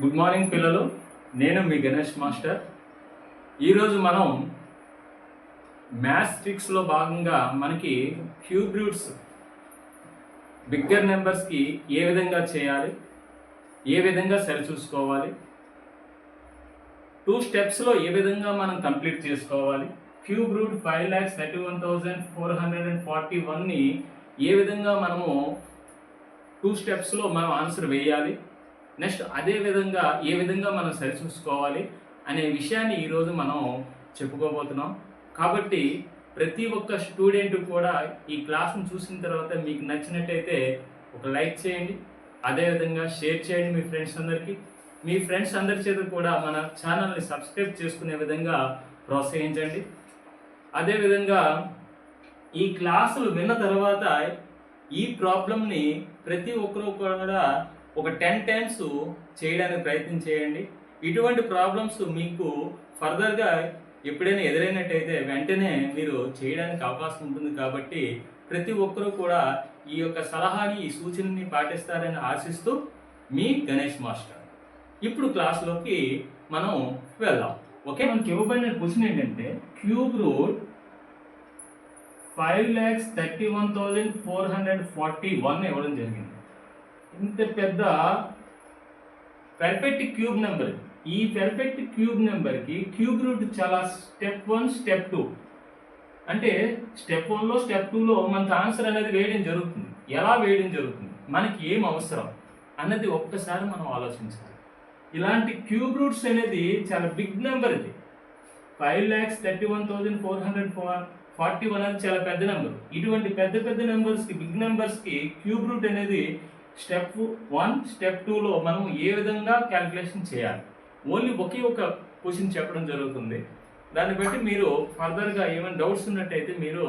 Good morning పిల్లలు. నేను మీ Ganesh master. ఈరోజు మనం మ్యాథ్స్ ట్రిక్స్లో భాగంగా మనకి క్యూబ్ రూట్స్ బిగ్గర్ నెంబర్స్కి ఏ విధంగా చేయాలి ఏ విధంగా సరిచూసుకోవాలి టూ స్టెప్స్లో ఏ విధంగా మనం కంప్లీట్ చేసుకోవాలి cube root five lakhs thirty one thousand four hundred and forty వన్ని ఏ విధంగా మనము టూ స్టెప్స్లో మనం ఆన్సర్ వేయాలి నెక్స్ట్ అదే విధంగా ఏ విధంగా మనం సరిచూసుకోవాలి అనే విషయాన్ని ఈరోజు మనం చెప్పుకోబోతున్నాం. కాబట్టి ప్రతి ఒక్క స్టూడెంట్ కూడా ఈ క్లాస్ను చూసిన తర్వాత మీకు నచ్చినట్టయితే ఒక లైక్ చేయండి అదేవిధంగా షేర్ చేయండి మీ ఫ్రెండ్స్ అందరికీ. మీ ఫ్రెండ్స్ అందరి చేత కూడా మన ఛానల్ని సబ్స్క్రైబ్ చేసుకునే విధంగా ప్రోత్సహించండి. అదేవిధంగా ఈ క్లాసులు విన్న తర్వాత ఈ ప్రాబ్లమ్ని ప్రతి ఒక్కరూ కూడా ఒక టెన్ టైమ్స్ చేయడానికి ప్రయత్నం చేయండి. ఇటువంటి ప్రాబ్లమ్స్ మీకు ఫర్దర్గా ఎప్పుడైనా ఎదురైనట్టయితే వెంటనే మీరు చేయడానికి అవకాశం ఉంటుంది కాబట్టి ప్రతి ఒక్కరూ కూడా ఈ యొక్క సలహాని ఈ సూచనని పాటిస్తారని ఆశిస్తూ మీ గణేష్ మాస్టర్. ఇప్పుడు క్లాస్లోకి మనం వెళ్దాం. ఓకే? మనకి ఇవ్వబడిన క్వశ్చన్ ఏంటంటే cube root five lakhs thirty one thousand four hundred forty one ఇవ్వడం జరిగింది. ఇంత పెద్ద పెర్ఫెక్ట్ క్యూబ్ నెంబర్ ఈ పెర్ఫెక్ట్ క్యూబ్ నెంబర్కి క్యూబ్ రూట్ చాలా స్టెప్ వన్ స్టెప్ టూ అంటే స్టెప్ వన్లో స్టెప్ టూలో మనకు ఆన్సర్ అనేది వేయడం జరుగుతుంది. ఎలా వేయడం జరుగుతుంది? మనకి ఏం అవసరం అన్నది ఒక్కసారి మనం ఆలోచించాలి. ఇలాంటి క్యూబ్ రూట్స్ అనేది చాలా బిగ్ నెంబర్ ఇది five lakhs thirty one thousand four hundred four forty one అనేది చాలా పెద్ద నెంబర్ ఇటువంటి పెద్ద పెద్ద నెంబర్స్కి బిగ్ నెంబర్స్కి క్యూబ్ రూట్ అనేది స్టెప్ వన్ స్టెప్ టూలో మనం ఏ విధంగా క్యాల్కులేషన్ చేయాలి? ఓన్లీ ఒకే ఒక క్వశ్చన్ చెప్పడం జరుగుతుంది. దాన్ని బట్టి మీరు ఫర్దర్గా ఏమైనా డౌట్స్ ఉన్నట్టయితే మీరు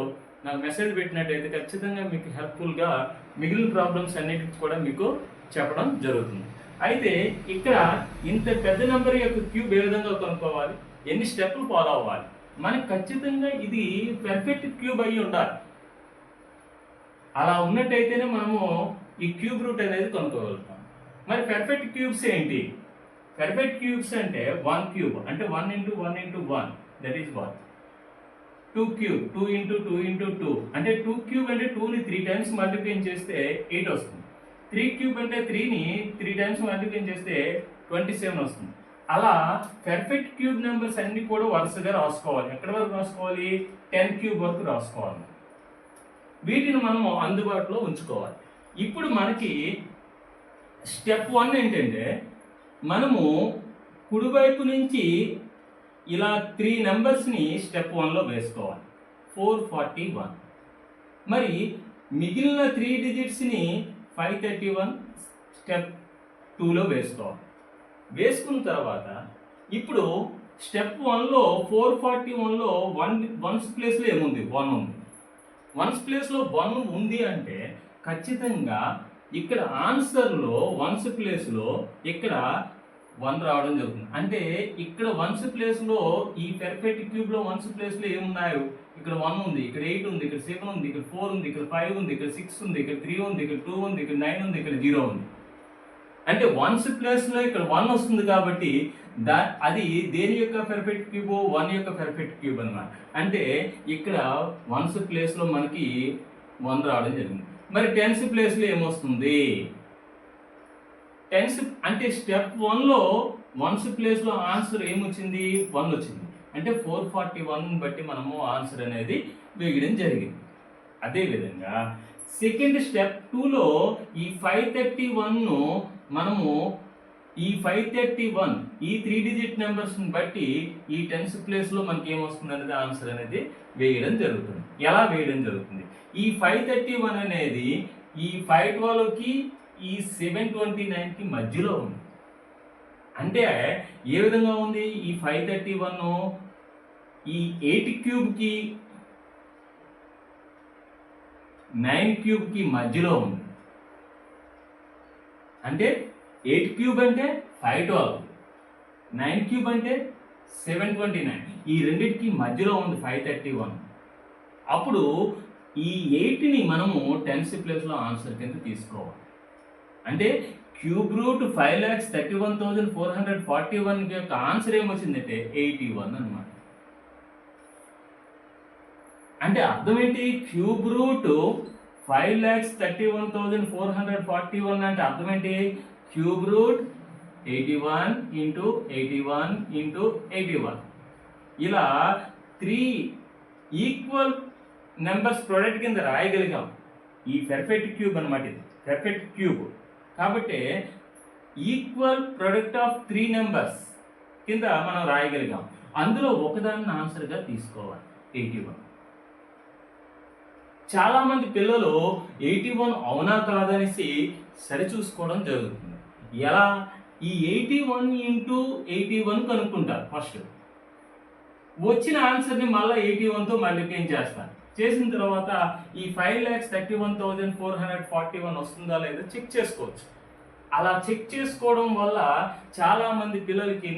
నాకు మెసేజ్ పెట్టినట్టయితే ఖచ్చితంగా మీకు హెల్ప్ఫుల్గా మిగిలిన ప్రాబ్లమ్స్ అన్నిటికి కూడా మీకు చెప్పడం జరుగుతుంది. అయితే ఇక్కడ ఇంత పెద్ద నెంబర్ యొక్క క్యూబ్ ఏ విధంగా కనుక్కోవాలి? ఎన్ని స్టెప్లు ఫాలో అవ్వాలి? మనకి ఖచ్చితంగా ఇది పెర్ఫెక్ట్ క్యూబ్ అయ్యి ఉండాలి. అలా ఉన్నట్టయితేనే మనము ఈ క్యూబ్ రూట్ అనేది కనుక్కోగలుగుతాం. మరి పెర్ఫెక్ట్ క్యూబ్స్ ఏంటి? పెర్ఫెక్ట్ క్యూబ్స్ అంటే వన్ క్యూబ్ అంటే one into one into one that is one two cube two into two into two అంటే టూ క్యూబ్ అంటే టూని త్రీ టైమ్స్ మల్టిప్లై చేస్తే ఎయిట్ వస్తుంది. త్రీ క్యూబ్ అంటే త్రీని త్రీ టైమ్స్ మల్టిప్లై చేస్తే ట్వంటీ సెవెన్ వస్తుంది. అలా పెర్ఫెక్ట్ క్యూబ్ నెంబర్స్ అన్ని కూడా వరుసగా రాసుకోవాలి. ఎక్కడి వరకు రాసుకోవాలి? టెన్ క్యూబ్ వరకు రాసుకోవాలి. వీటిని మనం అందుబాటులో ఉంచుకోవాలి. ఇప్పుడు మనకి స్టెప్ వన్ ఏంటంటే మనము కుడివైపు నుంచి ఇలా త్రీ నెంబర్స్ని స్టెప్ వన్లో వేసుకోవాలి. Four forty one. మరి మిగిలిన త్రీ డిజిట్స్ని ఫైవ్ థర్టీ వన్ స్టెప్ టూలో వేసుకోవాలి. వేసుకున్న తర్వాత ఇప్పుడు స్టెప్ వన్లో ఫోర్ ఫార్టీ వన్లో వన్ వన్స్ ప్లేస్లో ఏముంది? వన్ ఉంది. వన్స్ ప్లేస్లో వన్ ఉంది అంటే ఖచ్చితంగా ఇక్కడ ఆన్సర్లో వన్స్ ప్లేస్లో ఇక్కడ వన్ రావడం జరుగుతుంది. అంటే ఇక్కడ వన్స్ ప్లేస్లో ఈ పెర్ఫెక్ట్ క్యూబ్లో వన్స్ ప్లేస్లో ఏమున్నాయో? ఇక్కడ వన్ ఉంది ఇక్కడ ఎయిట్ ఉంది ఇక్కడ సెవెన్ ఉంది ఇక్కడ ఫోర్ ఉంది ఇక్కడ ఫైవ్ ఉంది ఇక్కడ సిక్స్ ఉంది ఇక్కడ త్రీ ఉంది ఇక్కడ టూ ఉంది ఇక్కడ నైన్ ఉంది ఇక్కడ జీరో ఉంది. అంటే వన్స్ ప్లేస్లో ఇక్కడ వన్ వస్తుంది కాబట్టి దా అది దేని యొక్క పెర్ఫెక్ట్ క్యూబ్ వన్ యొక్క పెర్ఫెక్ట్ క్యూబ్ అనమాట అంటే ఇక్కడ వన్స్ ప్లేస్లో మనకి వన్ రావడం జరిగింది. మరి టెన్స్ ప్లేస్లో ఏమొస్తుంది? టెన్స్ అంటే స్టెప్ వన్లో వన్స్ ప్లేస్లో ఆన్సర్ ఏమొచ్చింది? వన్ వచ్చింది. అంటే ఫోర్ ఫార్టీ వన్ బట్టి మనము ఆన్సర్ అనేది వేయడం జరిగింది. అదేవిధంగా సెకండ్ స్టెప్ టూలో ఈ ఫైవ్ థర్టీ వన్ను మనము ఈ ఫైవ్ థర్టీ వన్ ఈ త్రీ డిజిట్ నెంబర్స్ని బట్టి ఈ టెన్స్ ప్లేస్లో మనకి ఏమొస్తుంది అనేది ఆన్సర్ అనేది వేయడం జరుగుతుంది. ఎలా వేయడం జరుగుతుంది? ఈ ఫైవ్ థర్టీ వన్ అనేది ఈ ఫైవ్ ట్వెల్వ్కి ఈ సెవెన్ ట్వంటీ నైన్కి మధ్యలో ఉంది. అంటే ఏ విధంగా ఉంది? ఈ ఫైవ్ థర్టీ వన్ ఈ ఎయిట్ క్యూబ్కి నైన్ క్యూబ్కి మధ్యలో ఉంది. అంటే ఎయిట్ క్యూబ్ అంటే ఫైవ్ ట్వెల్వ్ నైన్ క్యూబ్ అంటే సెవెన్ ట్వంటీ నైన్. ఈ రెండింటికి మధ్యలో ఉంది ఫైవ్ థర్టీ వన్. అప్పుడు ఈ ఎయిట్ని మనము టెన్స్ ప్లేస్లో ఆన్సర్ కింద తీసుకోవాలి. అంటే cube root five lakhs thirty one thousand four hundred forty one యొక్క ఆన్సర్ ఏమొచ్చిందంటే ఎయిటీ వన్ అనమాట అంటే అర్థం ఏంటి? Cube root five lakhs thirty one thousand four hundred forty one అంటే అర్థం ఏంటి? Cube root eighty one into eighty one into eighty one. ఇలా త్రీ ఈక్వల్ నెంబర్స్ ప్రొడక్ట్ కింద రాయగలిగాం. ఈ పెర్ఫెక్ట్ క్యూబ్ అనమాట ఇది. Perfect cube. కాబట్టి equal product of three numbers కింద మనం రాయగలిగాం. అందులో ఒకదాన్ని ఆన్సర్గా తీసుకోవాలి. Eighty one. చాలామంది పిల్లలు ఎయిటీ వన్ అవునా కాదనేసి సరిచూసుకోవడం జరుగుతుంది. ఎలా? ఈ eighty one into eighty one కనుక్కుంటారు first వచ్చిన ఆన్సర్ని మళ్ళీ ఎయిటీ వన్తో మల్టిప్లై చేస్తాను చేసిన తర్వాత ఈ five lakhs thirty one thousand four hundred forty one వస్తుందా లేదా చెక్ చేసుకోవచ్చు. అలా చెక్ చేసుకోవడం వల్ల చాలామంది పిల్లలకి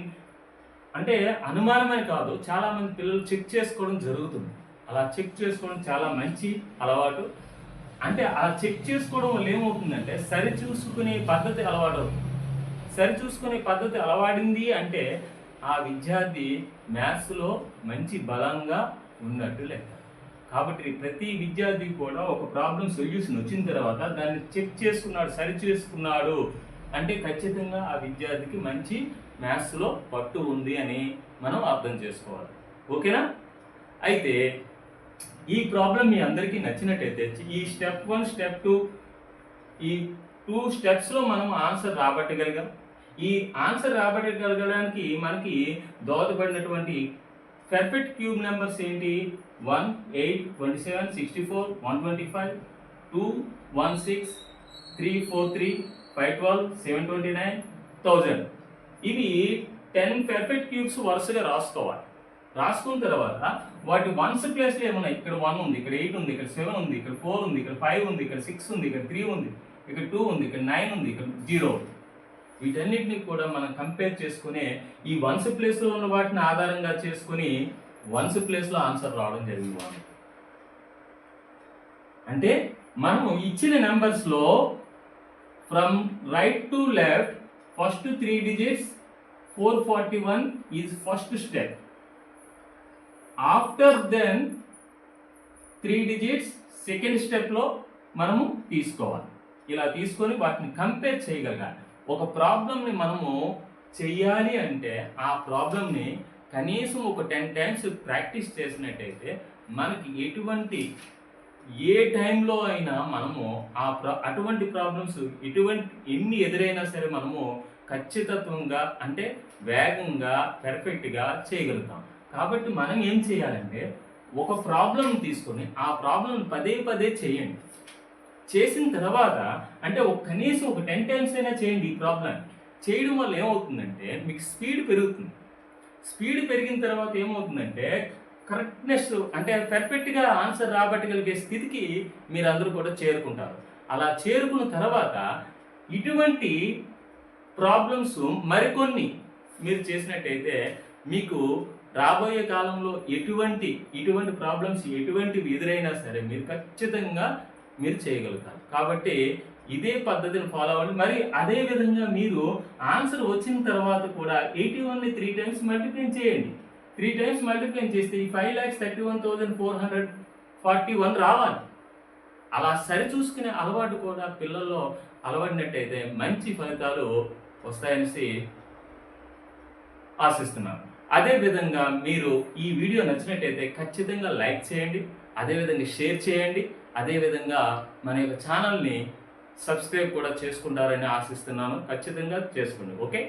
అంటే అనుమానమే కాదు చాలామంది పిల్లలు చెక్ చేసుకోవడం జరుగుతుంది. అలా చెక్ చేసుకోవడం చాలా మంచి అలవాటు. అంటే అలా చెక్ చేసుకోవడం వల్ల ఏమవుతుందంటే సరి చూసుకునే పద్ధతి అలవాటు అవుతుంది. సరిచూసుకునే పద్ధతి అలవాడింది అంటే ఆ విద్యార్థి మ్యాథ్స్లో మంచి బలంగా ఉన్నట్టు లెక్క. కాబట్టి ప్రతి విద్యార్థి కూడా ఒక ప్రాబ్లం సొల్యూషన్ వచ్చిన తర్వాత దాన్ని చెక్ చేసుకున్నాడు సరి చేసుకున్నాడు అంటే ఖచ్చితంగా ఆ విద్యార్థికి మంచి మ్యాథ్స్లో పట్టు ఉంది అని మనం అర్థం చేసుకోవాలి. ఓకేనా? అయితే ఈ ప్రాబ్లం మీ అందరికీ నచ్చినట్టయితే ఈ స్టెప్ వన్ స్టెప్ టూ ఈ టూ స్టెప్స్లో మనం ఆన్సర్ రాబట్టగలిగాం. ఈ ఆన్సర్ రాబట్టగలగడానికి మనకి దోహదపడినటువంటి పెర్ఫెక్ట్ క్యూబ్ నెంబర్స్ ఏంటి? One eight twenty seven sixty four one twenty five two one six three four three five twelve seven twenty nine thousand. ఇవి టెన్ పెర్ఫెక్ట్ క్యూబ్స్ వరుసగా రాసుకోవాలి. రాసుకున్న తర్వాత వాటి వన్స్ ప్లేస్లో ఏమన్నా ఇక్కడ వన్ ఉంది ఇక్కడ ఎయిట్ ఉంది ఇక్కడ సెవెన్ ఉంది ఇక్కడ ఫోర్ ఉంది ఇక్కడ ఫైవ్ ఉంది ఇక్కడ సిక్స్ ఉంది ఇక్కడ త్రీ ఉంది ఇక్కడ టూ ఉంది ఇక్కడ నైన్ ఉంది ఇక్కడ జీరో ఉంది. వీటన్నిటిని కూడా మనం కంపేర్ చేసుకునే ఈ వన్స్ ప్లేస్లో ఉన్న వాటిని ఆధారంగా చేసుకుని వన్స్ ప్లేస్లో ఆన్సర్ రావడం జరిగింది అంటే మనము ఇచ్చిన నెంబర్స్లో from right to left first three digits four forty one is first step after then three digits second స్టెప్లో మనము తీసుకోవాలి. ఇలా తీసుకొని వాటిని కంపేర్ చేయగలగాలి. ఒక ప్రాబ్లమ్ని మనము చెయ్యాలి అంటే ఆ ప్రాబ్లమ్ని కనీసం ఒక టెన్ టైమ్స్ ప్రాక్టీస్ చేసినట్టయితే మనకి ఎటువంటి ఏ టైంలో అయినా మనము ఆ ప్ర అటువంటి ప్రాబ్లమ్స్ ఎటువంటి ఎన్ని ఎదురైనా సరే మనము ఖచ్చితత్వంగా అంటే వేగంగా పెర్ఫెక్ట్గా చేయగలుగుతాం. కాబట్టి మనం ఏం చేయాలంటే ఒక ప్రాబ్లం తీసుకొని ఆ ప్రాబ్లం పదే పదే చేయండి. చేసిన తర్వాత అంటే ఒక కనీసం ఒక టెన్ టైమ్స్ అయినా చేయండి ఈ ప్రాబ్లం చేయడం వల్ల ఏమవుతుందంటే మీకు స్పీడ్ పెరుగుతుంది. స్పీడ్ పెరిగిన తర్వాత ఏమవుతుందంటే కరెక్ట్నెస్ అంటే పర్ఫెక్ట్గా ఆన్సర్ రాబట్టగలిగే స్థితికి మీరు అందరూ కూడా చేరుకుంటారు. అలా చేరుకున్న తర్వాత ఇటువంటి ప్రాబ్లమ్స్ మరికొన్ని మీరు చేసినట్టయితే మీకు రాబోయే కాలంలో ఎటువంటి ఇటువంటి ప్రాబ్లమ్స్ ఎటువంటివి ఎదురైనా సరే మీరు ఖచ్చితంగా మీరు చేయగలుగుతారు. కాబట్టి ఇదే పద్ధతిని ఫాలో అవ్వండి. మరి అదే విధంగా మీరు ఆన్సర్ వచ్చిన తర్వాత కూడా ఎయిటీ వన్ని త్రీ టైమ్స్ మల్టిప్లై చేయండి. త్రీ టైమ్స్ మల్టిప్లై చేస్తే ఈ five lakhs thirty one thousand four hundred forty one రావాలి. అలా సరి చూసుకునే అలవాటు కూడా పిల్లల్లో అలవాడినట్టయితే మంచి ఫలితాలు వస్తాయనేసి ఆశిస్తున్నాను. అదే విధంగా మీరు ఈ వీడియో నచ్చినట్టయితే ఖచ్చితంగా లైక్ చేయండి. అదేవిధంగా షేర్ చేయండి. అదేవిధంగా మన యొక్క ఛానల్ని సబ్స్క్రైబ్ కూడా చేసుకుంటారని ఆశిస్తున్నాను. ఖచ్చితంగా చేసుకోండి. Okay okay?